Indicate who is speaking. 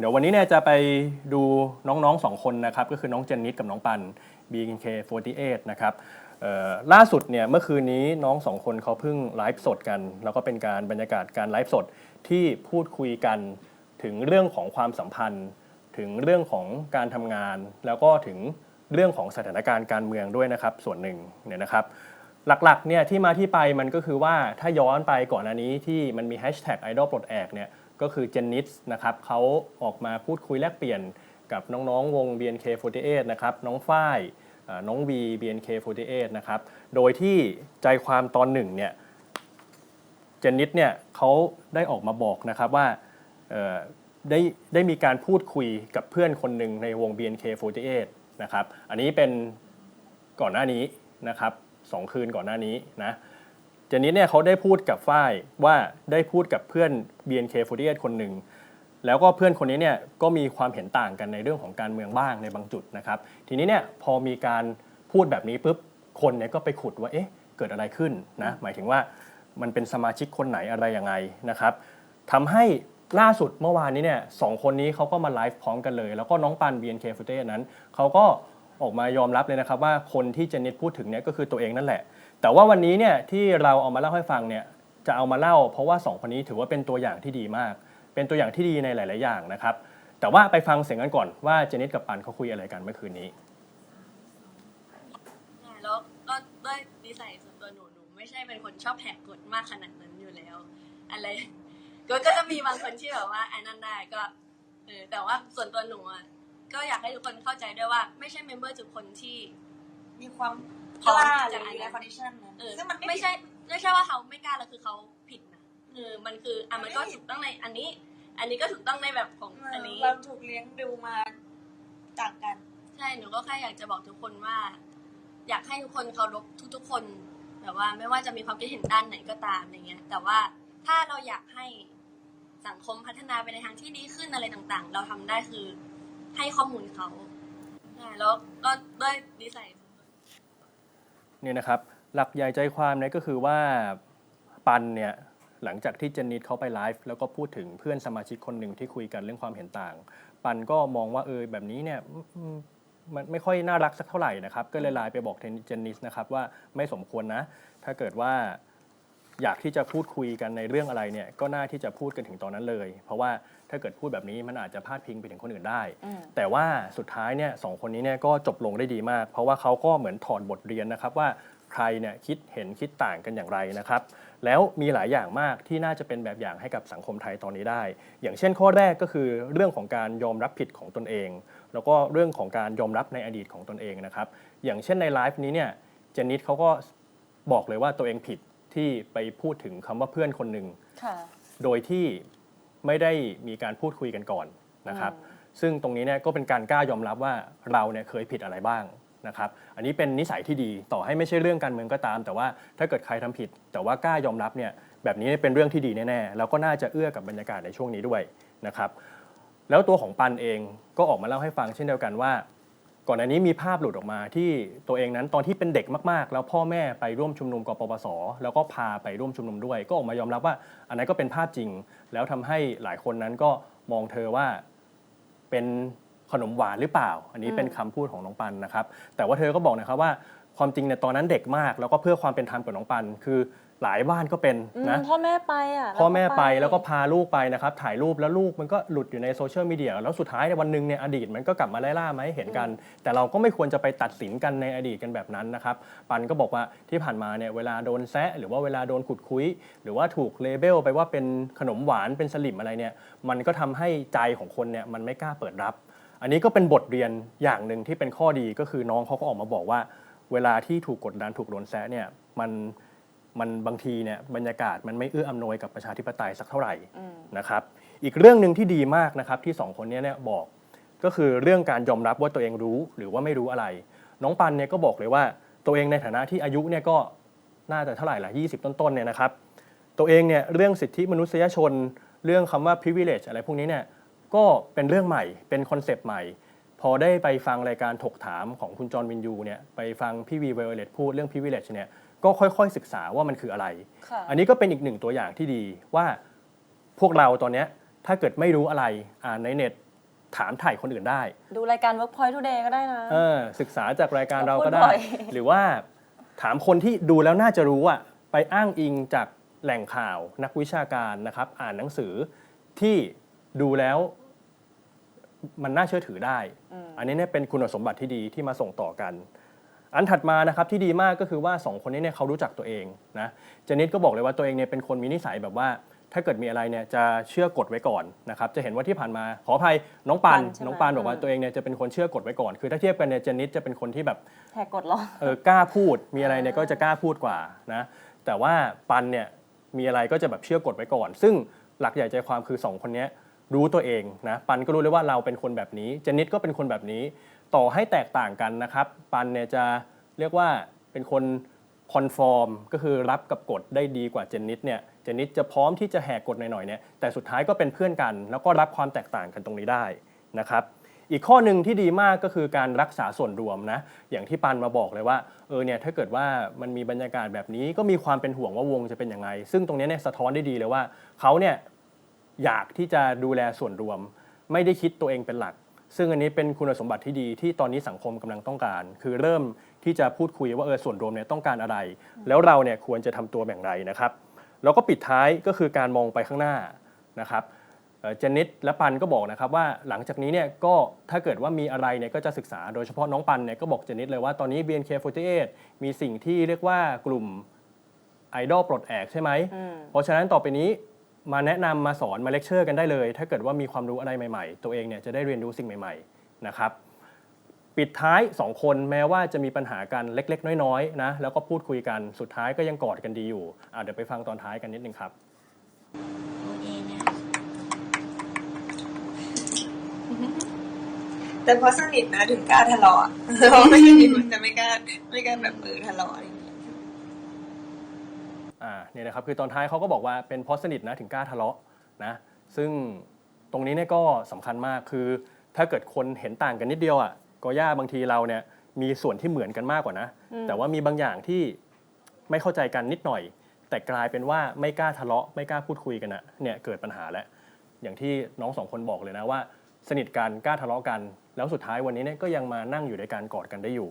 Speaker 1: เดี๋ยววันนี้เนี่ยจะไปดูน้องๆสองคนนะครับก็คือน้องเจนนิดกับน้องปัน BNK48 นะครับเอ่อล่าสุดเนี่ยเมื่อคืนนี้น้องสองคนเขาเพิ่งไลฟ์สดกัน แล้วก็เป็นการบรรยากาศการไลฟ์สดที่พูดคุยกันถึงเรื่องของความสัมพันธ์ ถึงเรื่องของการทำงาน แล้วก็ถึงเรื่องของสถานการณ์การเมืองด้วยนะครับส่วนหนึ่งเนี่ยนะครับหลักๆเนี่ยที่มาที่ไปมันก็คือว่าถ้าย้อนไปก่อนหน้านี้ที่มันมีแฮชแท็กไอดอลปลดแอกเนี่ย ก็คือเจนนิสนะครับเขาออกมาพูดคุยแลกเปลี่ยนกับน้องๆ วง BNK48 นะครับน้องฝ้ายเอ่อน้อง V BNK48 นะครับโดยที่ใจความตอนหนึ่งเนี่ยเจนนิสเนี่ยเขาได้ออกมาบอกนะครับว่าได้ได้มีการพูดคุยกับเพื่อนคนหนึ่งในวง BNK48 นะครับอันนี้เป็นก่อนหน้านี้นะครับสองคืนก่อนหน้านี้นะ เจนนิสเนี่ยเขาได้พูดกับฝ้ายว่าได้พูดกับเพื่อน BNK48 คนหนึ่งแล้วก็เพื่อนคนนี้เนี่ยก็มีความเห็นต่างกันในเรื่องของการเมืองบ้างในบางจุดนะครับทีนี้เนี่ยพอมีการพูดแบบนี้ปุ๊บคนเนี่ยก็ไปขุดว่าเอ๊ะเกิดอะไรขึ้นนะหมายถึงว่ามันเป็นสมาชิกคนไหนอะไรยังไงนะครับทำให้ล่าสุดเมื่อวานนี้เนี่ยสองคนนี้เขาก็มาไลฟ์พร้อมกันเลย แล้วก็น้องปัน BNK48 นั้นเขาก็ออกมายอมรับเลยนะครับว่าคนที่เจนนิสพูดถึงเนี่ยก็คือตัวเองนั่นแหละ แต่ว่าวันนี้เนี่ยที่เราเอามาเล่าให้ฟังเนี่ยจะเอามาเล่า เพราะว่าสองคนนี้ถือว่าเป็นตัวอย่างที่ดีมาก เป็นตัวอย่างที่ดีในหลาย ๆ อย่างนะครับ แต่ว่าไปฟังเสียงกันก่อนว่าเจนิสกับปันเขาคุยอะไรกันเมื่อคืนนี้
Speaker 2: แล้วก็ด้วยนิสัยส่วนตัวหนูหนูไม่ใช่เป็นคนชอบแหกกฎมากขนาดนั้นอยู่แล้ว อะไร ก็ก็จะมีบางคนที่แบบว่าไอ้นั่นได้ก็เออแต่ว่าส่วนตัวหนูอะก็อยากให้ทุกคนเข้าใจด้วยว่า ไม่ใช่เมมเบอร์ทุกคนที่
Speaker 3: มีความ ก
Speaker 2: ร้อม
Speaker 3: ล้า
Speaker 2: ที่
Speaker 3: ห
Speaker 2: จะ
Speaker 3: รืออยู่ในคอนดิชันนั้น
Speaker 2: เออ
Speaker 3: ซึ่งมันไม่
Speaker 2: ไม่
Speaker 3: ผิด
Speaker 2: ใช่ไม่ใช่ว่าเขาไม่กล้าแล้วคือเขาผิดนะเออมันคืออะมันก็ถูกต้องในอันนี้ อันนี้ก็ถูกต้องในแบบของอันนี้
Speaker 3: เราถูกเลี้ยงดูมาต่างกัน
Speaker 2: ใช่หนูก็แค่อยากจะบอกทุกคนว่า อยากให้ทุกคนเคารพทุกๆคนแบบว่าไม่ว่าจะมีความคิดเห็นด้านไหนก็ตามอะไรเงี้ย แต่ว่าถ้าเราอยากให้สังคมพัฒนาไปในทางที่ดีขึ้นอะไรต่างๆ เราทำได้คือให้ข้อมูลเขาใช่แล้วก็ด้วยนิสัย เนี่ย
Speaker 1: นะครับหลักใหญ่ใจความเนี่ยก็คือว่าปันเนี่ยหลังจากที่เจนนิสเขาไปไลฟ์แล้วก็พูดถึงเพื่อนสมาชิกคนหนึ่งที่คุยกันเรื่องความเห็นต่าง ปันก็มองว่าเออแบบนี้เนี่ยมมันไม่ค่อยน่ารักสักเท่าไหร่นะครับ ก็เลยไลน์ไปบอกเจนนิสนะครับว่าไม่สมควรนะ ถ้าเกิดว่า อยากที่จะพูดคุยกันในเรื่องอะไรเนี่ยก็น่าที่จะพูดกันถึงตอนนั้นเลย เพราะว่าถ้าเกิดพูดแบบนี้มันอาจจะพาดพิงไปถึงคนอื่นได้ แต่ว่าสุดท้ายเนี่ยสองคนนี้เนี่ยก็จบลงได้ดีมาก เพราะว่าเขาก็เหมือนถอดบทเรียนนะครับว่าใครเนี่ยคิดเห็นคิดต่างกันอย่างไรนะครับ แล้วมีหลายอย่างมากที่น่าจะเป็นแบบอย่างให้กับสังคมไทยตอนนี้ได้ อย่างเช่นข้อแรกก็คือเรื่องของการยอมรับผิดของตนเอง แล้วก็เรื่องของการยอมรับในอดีตของตนเองนะครับ อย่างเช่นในไลฟ์นี้เนี่ยเจนนิสเขาก็บอกเลยว่าตัวเองผิด ที่ไปพูดถึงคำว่าเพื่อนคนหนึ่ง
Speaker 4: ค่ะ
Speaker 1: โดยที่ไม่ได้มีการพูดคุยกันก่อนนะครับ ซึ่งตรงนี้เนี่ยก็เป็นการกล้ายอมรับว่าเราเนี่ยเคยผิดอะไรบ้างนะครับ อันนี้เป็นนิสัยที่ดีต่อให้ไม่ใช่เรื่องการเมืองก็ตาม แต่ว่าถ้าเกิดใครทำผิด แต่ว่ากล้ายอมรับเนี่ยแบบนี้เป็นเรื่องที่ดีแน่ๆแล้วก็น่าจะเอื้อกับบรรยากาศในช่วงนี้ด้วยนะครับ แล้วตัวของปันเองก็ออกมาเล่าให้ฟังเช่นเดียวกันว่า ก่อนหน้านี้มีภาพหลุดออกมาที่ตัวเองนั้นตอนที่เป็นเด็กมากๆ แล้วพ่อแม่ไปร่วมชุมนุมกปปส แล้วก็พาไปร่วมชุมนุมด้วย ก็ออกมายอมรับว่า อันนั้นก็เป็นภาพจริง แล้วทำให้หลายคนนั้นก็มองเธอว่าเป็นขนมหวานหรือเปล่า อันนี้เป็นคำพูดของน้องปันนะครับ แต่ว่าเธอก็บอกนะครับว่า ความจริงเนี่ยตอนนั้นเด็กมาก แล้วก็เพื่อความเป็นธรรมกับน้องปัน คือหลายบ้านก็เป็น
Speaker 4: อืม
Speaker 1: นะ
Speaker 4: พ่อแม่ไปอะ
Speaker 1: พ่อแม่ไปแล้วก็พาลูกไปนะครับ ถ่ายรูปแล้วลูกมันก็หลุดอยู่ในโซเชียลมีเดียแล้วสุดท้ายในวันหนึ่งเนี่ยอดีตมันก็กลับมาไล่ล่ามาให้เห็นกัน แต่เราก็ไม่ควรจะไปตัดสินกันในอดีตกันแบบนั้นนะครับ ปันก็บอกว่าที่ผ่านมาเนี่ยเวลาโดนแซะหรือว่าเวลาโดนขุดคุย หรือว่าถูกเลเบลไปว่าเป็นขนมหวานเป็นสลิมอะไรเนี่ยมันก็ทำให้ใจของคนเนี่ยมันไม่กล้าเปิดรับ อันนี้ก็เป็นบทเรียนอย่างหนึ่งที่เป็นข้อดีก็คือน้องเขาก็ออกมาบอกว่า เวลาที่ถูกกดดันถูกโดนแซะเนี่ยมันมันบางทีเนี่ยบรรยากาศมันไม่เอื้ออำนวยกับประชาธิปไตยสักเท่าไหร่นะครับ อีกเรื่องหนึ่งที่ดีมากนะครับที่สองคนเนี้เนี่ยบอก ก็คือเรื่องการยอมรับว่าตัวเองรู้หรือว่าไม่รู้อะไร น้องปันเนี่ยก็บอกเลยว่าตัวเองในฐานะที่อายุเนี่ยก็น่าจะเท่าไหร่ละ20 ต้นๆเนี่ยนะครับ ตัวเองเนี่ยเรื่องสิทธิมนุษยชน เรื่องคำว่า privilege อะไรพวกนี้เนี่ยก็เป็นเรื่องใหม่เป็นคอนเซปต์ใหม่พ อได้ไปฟังรายการถกถามของคุณจอห์นวินยูเนี่ยไปฟังพี่วีเวลเลตพูดเรื่อง privilege เนี่ยก็ค่อยๆศึกษาว่ามันคืออะไร
Speaker 4: ค่ะ
Speaker 1: อันนี้ก็เป็นอีกหนึ่งตัวอย่างที่ดีว่าพวกเราตอนเนี้ยถ้าเกิดไม่รู้อะไรอ่านในเน็ตถามถ่ายคนอื่นได้
Speaker 4: ดูรายการ Workpoint Today ก็ได้นะ
Speaker 1: เออศึกษาจากรายการเรา
Speaker 4: พูด
Speaker 1: ก็ได้
Speaker 4: บ่อย
Speaker 1: หรือว่าถามคนที่ดูแล้วน่าจะรู้อะไปอ้างอิงจากแหล่งข่าวนักวิชาการนะครับ อ่านหนังสือที่ดูแล้ว มันน่าเชื่อถือได้ อันนี้เนี่ยเป็นคุณสมบัติที่ดีที่มาส่งต่อกัน อันถัดมานะครับที่ดีมากก็คือว่าสองคนนี้เนี่ยเขารู้จักตัวเองนะเจนิดก็บอกเลยว่าตัวเองเนี่ยเป็นคนมีนิสัยแบบว่า ถ้าเกิดมีอะไรเนี่ยจะเชื่อกฎไว้ก่อนนะครับจะเห็นว่าที่ผ่านมาขออภัยน้องปัน
Speaker 4: ปันใช่ไหม
Speaker 1: น้องปันบอกว่า
Speaker 4: อืม
Speaker 1: ตัวเองเนี่ยจะเป็นคนเชื่อกฎไว้ก่อน คือถ้าเทียบกันเนี่ยเจนิดจะเป็นคนที่แบบ
Speaker 4: แหกกฎเหรอ
Speaker 1: เออกล้าพูดมีอะไรเนี่ยก็จะกล้าพูดกว่านะแต่ว่าปันเนี่ยมีอะไรก็จะแบบเชื่อกฎไว้ก่อน ซึ่งหลักใหญ่ใจความคือสองคนเนี้ย รู้ตัวเองนะปันก็รู้เลยว่าเราเป็นคนแบบนี้เจนิดก็เป็นคนแบบนี้ ต่อให้แตกต่างกันนะครับ ปันเนี่ยจะเรียกว่าเป็นคนคอนฟอร์มก็คือรับกับกฎได้ดีกว่าเจนนิดเนี่ยเจนนิดจะพร้อมที่จะแหกกฎหน่อยๆเนี่ยแต่สุดท้ายก็เป็นเพื่อนกัน แล้วก็รับความแตกต่างกันตรงนี้ได้นะครับ อีกข้อหนึ่งที่ดีมากก็คือการรักษาส่วนรวมนะอย่างที่ปันมาบอกเลยว่าเออเนี่ยถ้าเกิดว่ามันมีบรรยากาศแบบนี้ก็มีความเป็นห่วงว่าวงจะเป็นยังไง ซึ่งตรงนี้เนี่ยสะท้อนได้ดีเลยว่าเขาเนี่ย อยากที่จะดูแลส่วนรวม ไม่ได้คิดตัวเองเป็นหลัก ซึ่งอันนี้เป็นคุณสมบัติที่ดีที่ตอนนี้สังคมกำลังต้องการ คือเริ่มที่จะพูดคุยว่าเออส่วนรวมเนี่ยต้องการอะไร แล้วเราเนี่ยควรจะทำตัวอย่างไรนะครับแล้วก็ปิดท้ายก็คือการมองไปข้างหน้านะครับเอ่อเจนนิดและปันก็บอกนะครับว่าหลังจากนี้เนี่ยก็ถ้าเกิดว่ามีอะไรเนี่ยก็จะศึกษาโดยเฉพาะน้องปันเนี่ยก็บอกเจนนิดเลยว่าตอนนี้ BNK48 มีสิ่งที่เรียกว่ากลุ่มไอดอลปลดแอกใช่ไหม
Speaker 4: อืม
Speaker 1: เพราะฉะนั้นต่อไปนี้ มาแนะนำมาสอนมาเลคเชอร์กันได้เลย ถ้าเกิดว่ามีความรู้อะไรใหม่ๆ ตัวเองเนี่ยจะได้เรียนรู้สิ่งใหม่ๆนะครับปิดท้าย 2 คนแม้ว่าจะมีปัญหากันเล็ก ๆ น้อยๆนะแล้วก็พูดคุยกันสุดท้ายก็ยังกอดกันดีอยู่อะเดี๋ยวไปฟังตอนท้ายกันนิดนึงครับ
Speaker 2: โอเคเนี่ย
Speaker 3: แต่พอสนิทนะถึงกล้าทะเลาะเพราะไม่สนิทมันจะไม่กล้าไม่กล้าแบบเออทะเลาะอะไร เงี้ย
Speaker 1: อ่าเนี่ยนะครับคือตอนท้ายเขาก็บอกว่าเป็นเพราะสนิทนะถึงกล้าทะเลาะนะซึ่งตรงนี้เนี่ยก็สำคัญมากคือถ้าเกิดคนเห็นต่างกันนิดเดียวอะก็ย่าบางทีเราเนี่ยมีส่วนที่เหมือนกันมากกว่านะ แต่ว่ามีบางอย่างที่ไม่เข้าใจกันนิดหน่อย แต่กลายเป็นว่าไม่กล้าทะเลาะไม่กล้าพูดคุยกันอะเนี่ยเกิดปัญหาแล้วอย่างที่น้องสองคนบอกเลยนะว่า สนิทกันกล้าทะเลาะกัน แล้วสุดท้ายวันนี้เนี่ยก็ยังมานั่งอยู่ในการกอดกันได้อยู่